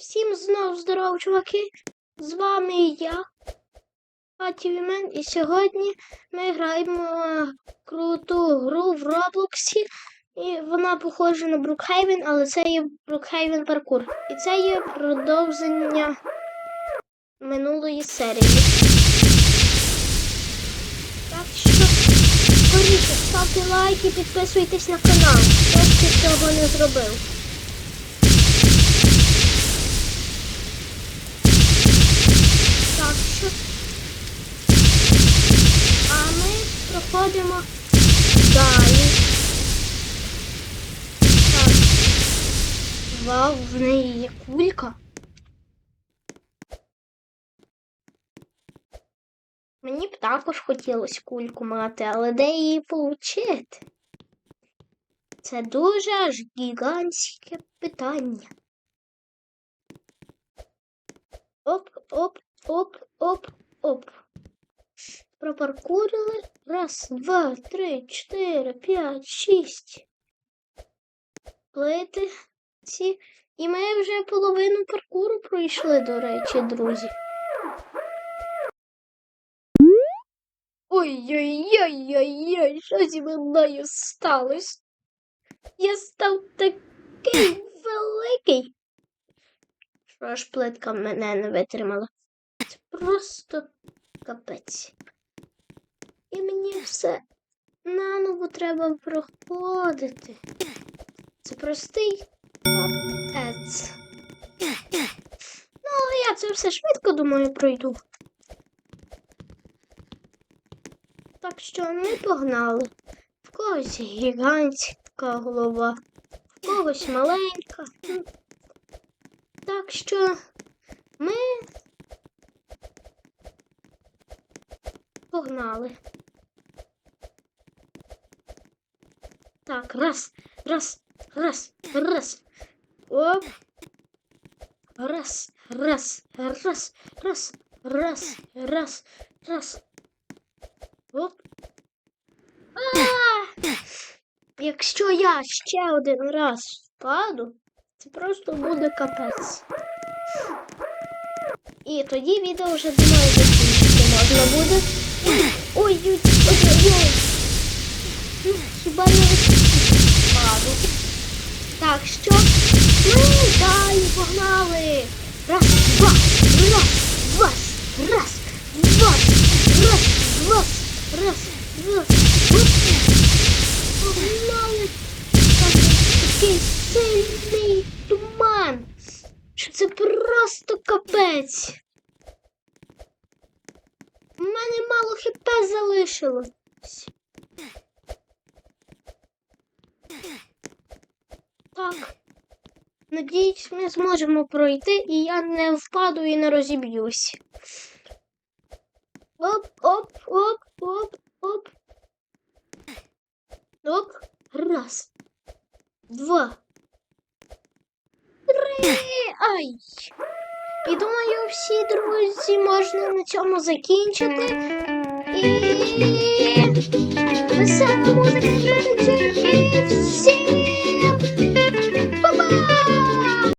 Всім знов здорово, чуваки! З вами я, Патівімен, і сьогодні ми граємо круту гру в Роблоксі. І вона похожа на Брукхейвен, але це є Брукхейвен паркур. І це є продовження минулої серії. Так що скоріше ставте лайки, підписуйтесь на канал. Хто ще цього не зробив. Що. А ми проходимо далі. Так. Вау, в неї є кулька. Мені б також хотілося кульку мати, але де її получити? Це дуже аж гігантське питання. Оп, оп, оп, оп, оп. Пропаркурили. Раз, два, три, чотири, п'ять, шість. Плити ці. І ми вже половину паркуру пройшли, до речі, друзі. Ой-ой-ой-ой-ой, що зі мною сталося? Я став такий великий. Що ж плитка мене не витримала? Просто капець. І мені все наново треба проходити. Це простий капець. Ну, але я це все швидко, думаю, пройду. Так що ми погнали. В когось гігантська голова, в когось маленька. Так що ми погнали. Так, раз, раз, раз, раз. Оп. Раз, раз, раз, раз, раз, раз, раз. Оп. А! Якщо я ще один раз впаду, це просто буде капець. І тоді відео вже думаю Так що ми далі погнали. Раз, два, раз, два, раз, два, раз, два, раз, два. Погнали. Такий сильний туман. Що це просто капець. У мене мало хп залишилось. Так. Надіюсь, ми зможемо пройти, і я не впаду і не розіб'юсь. Оп, оп, оп, оп, оп. Оп. Раз. Два. Три. Ай. І думаю, всі друзі можна на цьому закінчити. І весела музика